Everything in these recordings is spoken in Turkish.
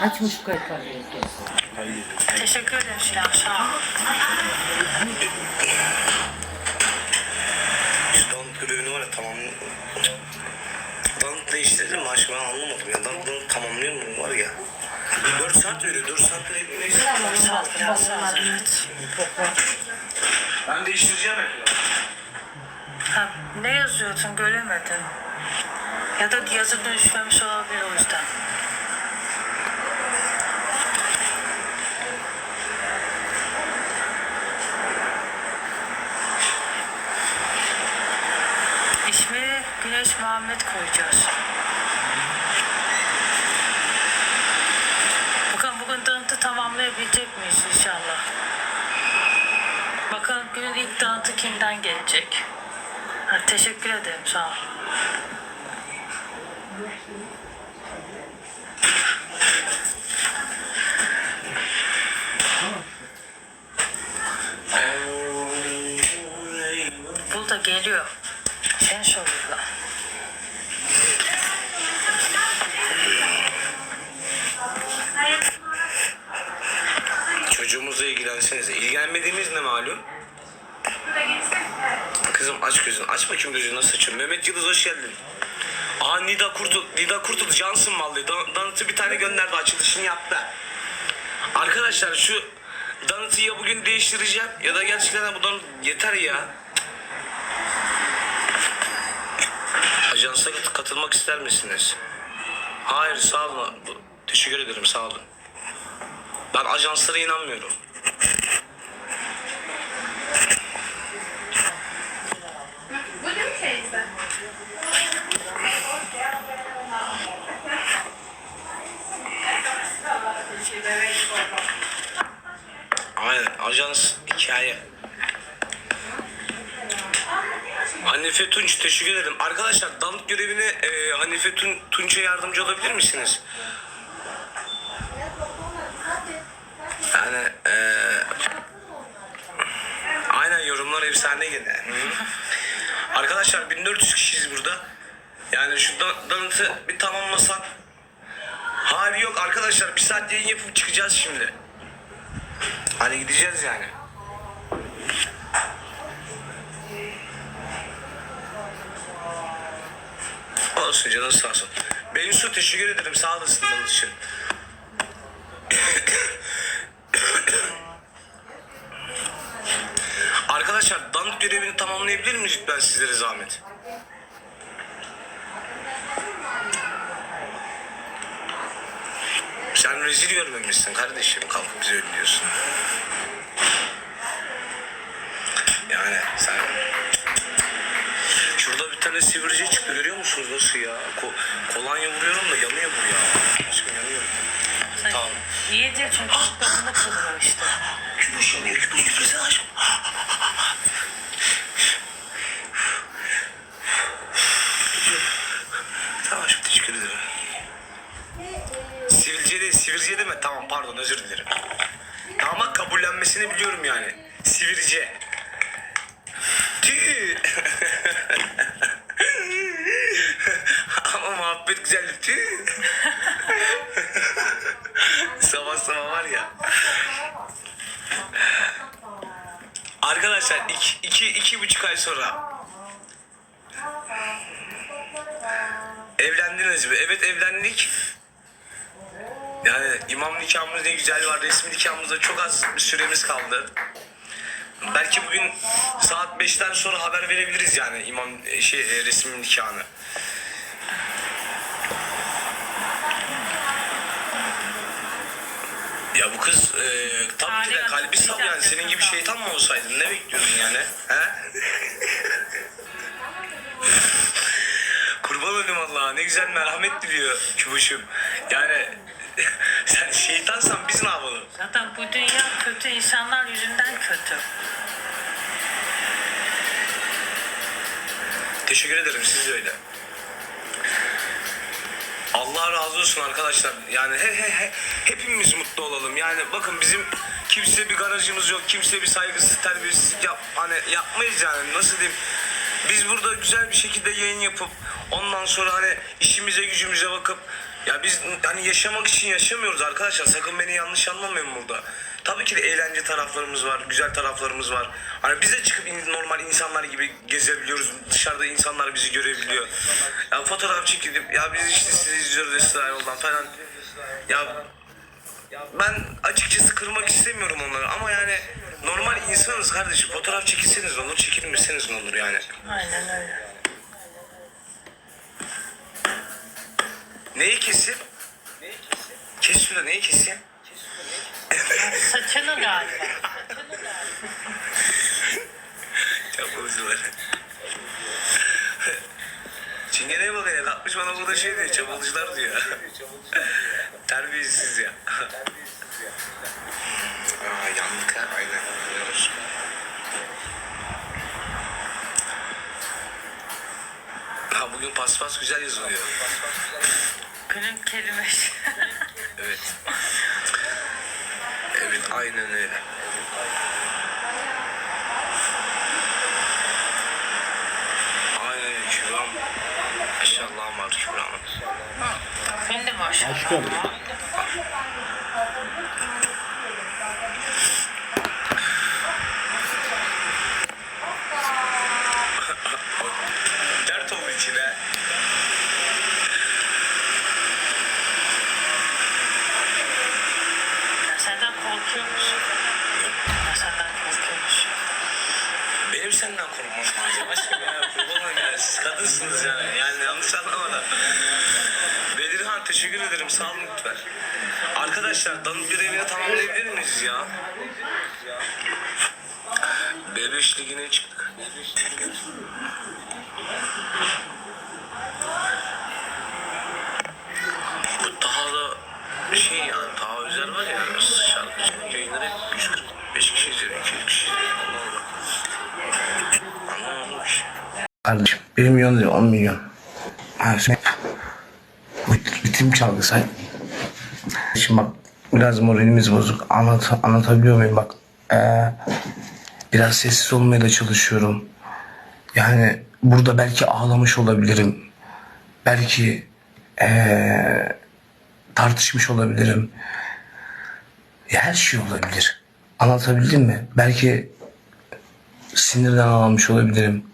Açmış kayıtları. Teşekkür ederim Şilan. Şu damp görevini var ya tamam. Damp değiştirdin mi aşkım ben anlamadım ya. Bunu tamamlıyor mu var ya. 4 saat veriyor 4 saat veriyor. Neyse. Sağ ol biraz ol. Evet. Ben değiştireceğim ekranı. Ha, ne yazıyordun göremedim. Ya da yazı dönüşmemiş olabilir o yüzden. Muhammed koyacağız. Bakalım bugün dağıntı tamamlayabilecek miyiz inşallah. Bakalım günün ilk dağıntı kimden gelecek? Ha, teşekkür ederim sağ ol. Kızım aç gözünü. Aç bakayım gözünü nasıl açıyorsun. Mehmet Yıldız hoş geldin. Aa Nida Kurtul. Nida Kurtul cansın vallahi. Dan- Danıt'ı bir tane gönderdi açılışını yaptı. Arkadaşlar şu Danıt'ı ya bugün değiştireceğim ya da gerçekten bu Danıt yeter ya. Ajansa kat- katılmak ister misiniz? Hayır sağ olun. Teşekkür ederim sağ olun. Ben ajanslara inanmıyorum. Bu değil mi teyze? Aynen ajans hikaye. Hanife Tunç teşekkür ederim. Arkadaşlar danıt görevini e, Hanife Tun, Tunç'a yardımcı olabilir misiniz? Yani e, aynen yorumlar efsane gene. Arkadaşlar 1400 kişiyiz burada. Yani şu dan- danıtı bir tamamlasak. Hali yok arkadaşlar bir saat yayın yapıp çıkacağız şimdi. Hadi gideceğiz yani. Olsun canın sağ olsun. Bensu teşekkür ederim sağ olasın canın için. Arkadaşlar danıt görevini tamamlayabilir miyiz lütfen sizlere zahmet? Sen rezil görmemişsin kardeşim kalkıp bize öyle diyorsun. Yani sen... Şurada bir tane sivricik çıktı görüyor musunuz nasıl ya? Ko- kolonya vuruyorum da yanıyor bu ya. Aşkım yanıyor. Tamam. İyice çünkü kadını kılıyor işte. Küpüş yanıyor küpüş küpüş aşkım. Tamam aşkım teşekkür ederim. Sivilce değil, sivilce deme. Tamam pardon özür dilerim. Ama kabullenmesini biliyorum yani. Sivilce. Tüh. Ama muhabbet güzeldi. Tüh. sabah sabah var ya. Arkadaşlar iki, iki, iki buçuk ay sonra evlendiniz mi? Evet evlendik. Yani imam nikahımız ne güzel var. Resmi nikahımızda çok az bir süremiz kaldı. Belki bugün saat 5'ten sonra haber verebiliriz yani imam şey e, resmi nikahını. Ya bu kız e, tabii ki de kalbi saf yani senin gibi şeytan mı olsaydın ne bekliyordun yani? He? Kurban olayım Allah'a ne güzel merhamet diliyor kübuşum. Yani sen şeytansan biz ne yapalım? Zaten bu dünya kötü insanlar yüzünden kötü. Teşekkür ederim siz de öyle. Allah razı olsun arkadaşlar. Yani he he he hepimiz mutlu olalım. Yani bakın bizim kimse bir garajımız yok. Kimse bir saygısız terbiyesizlik yap hani yapmayız yani. Nasıl diyeyim? Biz burada güzel bir şekilde yayın yapıp ondan sonra hani işimize gücümüze bakıp Ya biz hani yaşamak için yaşamıyoruz arkadaşlar. Sakın beni yanlış anlamayın burada. Tabii ki de eğlence taraflarımız var, güzel taraflarımız var. Hani biz de çıkıp normal insanlar gibi gezebiliyoruz. Dışarıda insanlar bizi görebiliyor. Ya fotoğraf çekilip ya biz işte sizi izliyoruz Esra yoldan falan. Ya ben açıkçası kırmak istemiyorum onları ama yani normal insanız kardeşim. Fotoğraf çekilseniz olur, çekilmeseniz olur yani. Aynen öyle. Neyi keseyim? Kes şurada neyi keseyim? Saçını galiba. Çapulcular. Çingeneye bak ya kalkmış bana burada şey diyor çapulcular diyor. Terbiyesiz ya. Aa yandık ha aynen. Ha bugün paspas güzel yazılıyor. Günün kelimesi. Evet. Evet aynen öyle. Aynen öyle Kübram. Maşallah var Kübram'ın. Senin de maşallah. Aşkım. Senden korkuyor musun? Ya senden korkuyor musun? Benim senden korkmam lazım. Aşkım ya kurban ya. Siz kadınsınız yani. Yani yanlış anlamadan. Bedirhan teşekkür ederim. Sağ olun lütfen. Arkadaşlar danıt görevini tamamlayabilir miyiz ya? B5 ligine çıktık. Kardeşim 1 milyon değil 10 milyon. Sen rit- ritim çalgısı. Şimdi bak biraz moralimiz bozuk. Anlat, anlatabiliyor muyum bak. Ee, biraz sessiz olmaya da çalışıyorum. Yani burada belki ağlamış olabilirim. Belki ee, tartışmış olabilirim. Ya her şey olabilir. Anlatabildim mi? Belki sinirden ağlamış olabilirim.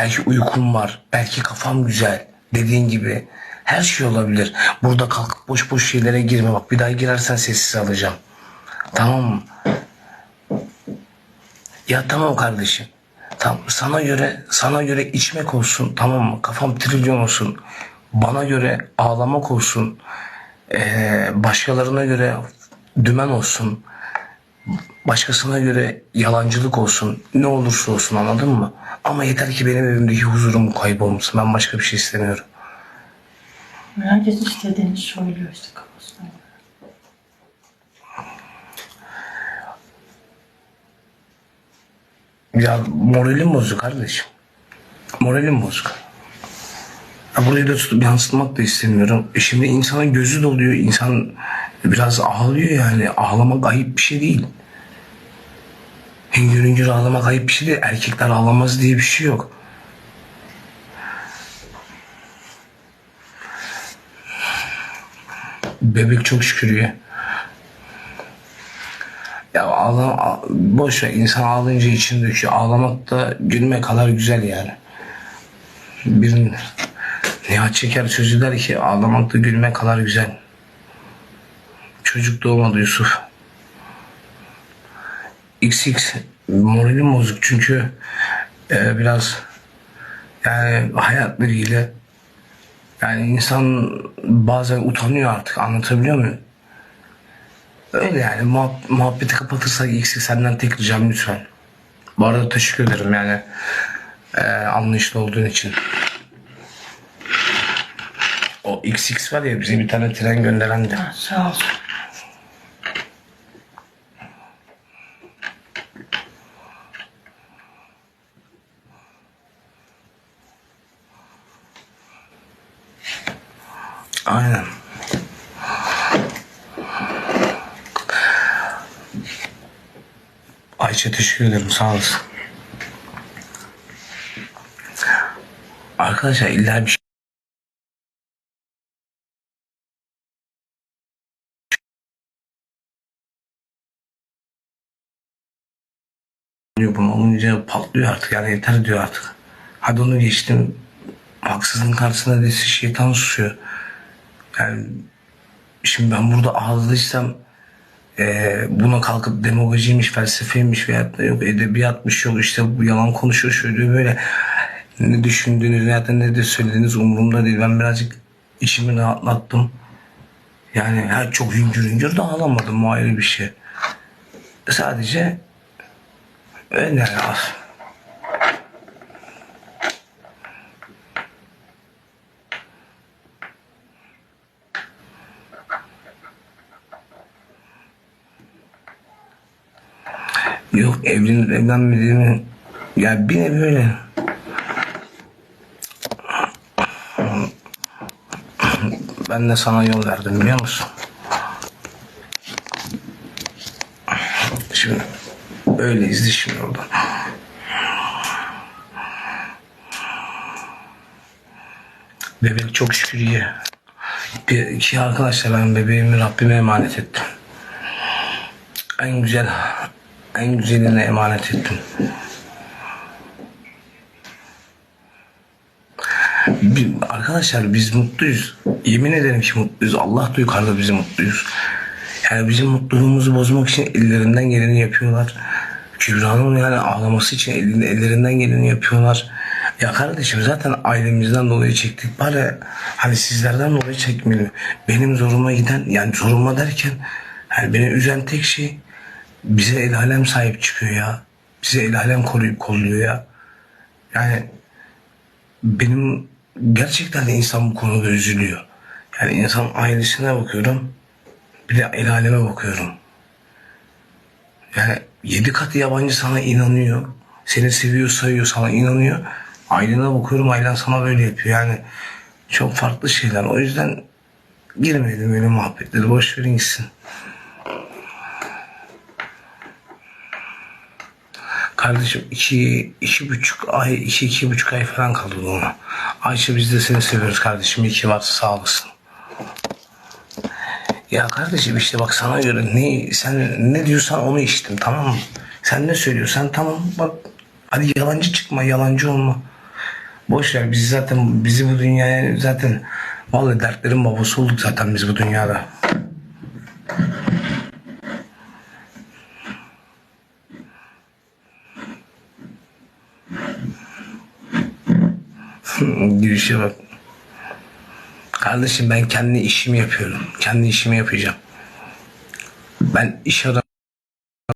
Belki uykum var. Belki kafam güzel. Dediğin gibi her şey olabilir. Burada kalkıp boş boş şeylere girme. Bak bir daha girersen sessiz alacağım. Tamam mı? Ya tamam kardeşim. Tamam sana göre sana göre içmek olsun tamam mı? Kafam trilyon olsun. Bana göre ağlamak olsun. Ee, başkalarına göre dümen olsun. Başkasına göre yalancılık olsun. Ne olursa olsun anladın mı? Ama yeter ki benim evimdeki huzurum kaybolmasın. Ben başka bir şey istemiyorum. Herkes istediğini söylüyor işte kafasına. Ya moralim bozuk kardeşim. Moralim bozuk. Ya burayı da tutup yansıtmak da istemiyorum. E şimdi insanın gözü doluyor. İnsan biraz ağlıyor yani. Ağlamak ayıp bir şey değil. Hüngür hüngür ağlamak ayıp bir şey değil. Erkekler ağlamaz diye bir şey yok. Bebek çok şükür ya. Ya ağla, ağ- boş ver insan ağlayınca için döküyor. Ağlamak da gülme kadar güzel yani. Bir Nihat Çeker sözü der ki ağlamak da gülme kadar güzel. Çocuk doğmadı Yusuf. XX moralim bozuk çünkü e, biraz yani hayatla ilgili yani insan bazen utanıyor artık anlatabiliyor muyum? Öyle yani muhab- muhabbeti kapatırsak eksik senden tek ricam lütfen. Bu arada teşekkür ederim yani e, anlayışlı olduğun için. O XX var ya bize bir tane tren gönderen de. Sağ ol. Ayça teşekkür ederim sağ olasın. Arkadaşlar illa bir şey diyor bunu olunca patlıyor artık yani yeter diyor artık. Hadi onu geçtim. Haksızlığın karşısında desi şeytan susuyor. Yani şimdi ben burada ağızlıysam eee buna kalkıp demagojiymiş, felsefeymiş veya yok edebiyatmış yok işte bu yalan konuşuyor şöyle böyle. Ne düşündüğünüz ya da ne de söylediğiniz umurumda değil. Ben birazcık içimi rahatlattım. Yani her çok hüngür hüngür de ağlamadım. O ayrı bir şey. Sadece öyle ya. Yok evlenip evlenmediğimi ya bir nevi öyle. Ben de sana yol verdim biliyor musun? Şimdi öyle izle şimdi orada. Bebek çok şükür iyi. Bir, iki arkadaşlar ben bebeğimi Rabbime emanet ettim. En güzel, en güzeline emanet ettim. Arkadaşlar biz mutluyuz. Yemin ederim ki mutluyuz. Allah da yukarıda bizi mutluyuz. Yani bizim mutluluğumuzu bozmak için ellerinden geleni yapıyorlar. Kübra'nın yani ağlaması için ellerinden geleni yapıyorlar. Ya kardeşim zaten ailemizden dolayı çektik. Bari hani sizlerden dolayı çekmeyelim. Benim zoruma giden yani zoruma derken yani beni üzen tek şey bize el alem sahip çıkıyor ya. Bize el alem koruyup kolluyor ya. Yani benim gerçekten de insan bu konuda üzülüyor. Yani insan ailesine bakıyorum. Bir de el aleme bakıyorum. Yani yedi kat yabancı sana inanıyor. Seni seviyor, sayıyor, sana inanıyor. Ailene bakıyorum, ailen sana böyle yapıyor. Yani çok farklı şeyler. O yüzden girmeyelim öyle muhabbetleri. Boş verin gitsin. Kardeşim iki, iki buçuk ay, iki, iki buçuk ay falan kaldı ona. Ayşe biz de seni seviyoruz kardeşim. İyi ki varsın sağ olasın. Ya kardeşim işte bak sana göre ne sen ne diyorsan onu içtim tamam mı? Sen ne söylüyorsan tamam bak hadi yalancı çıkma yalancı olma. Boş ver biz zaten bizi bu dünyaya zaten vallahi dertlerin babası olduk zaten biz bu dünyada. Girişe bak. Kardeşim ben kendi işimi yapıyorum. Kendi işimi yapacağım. Ben iş adamı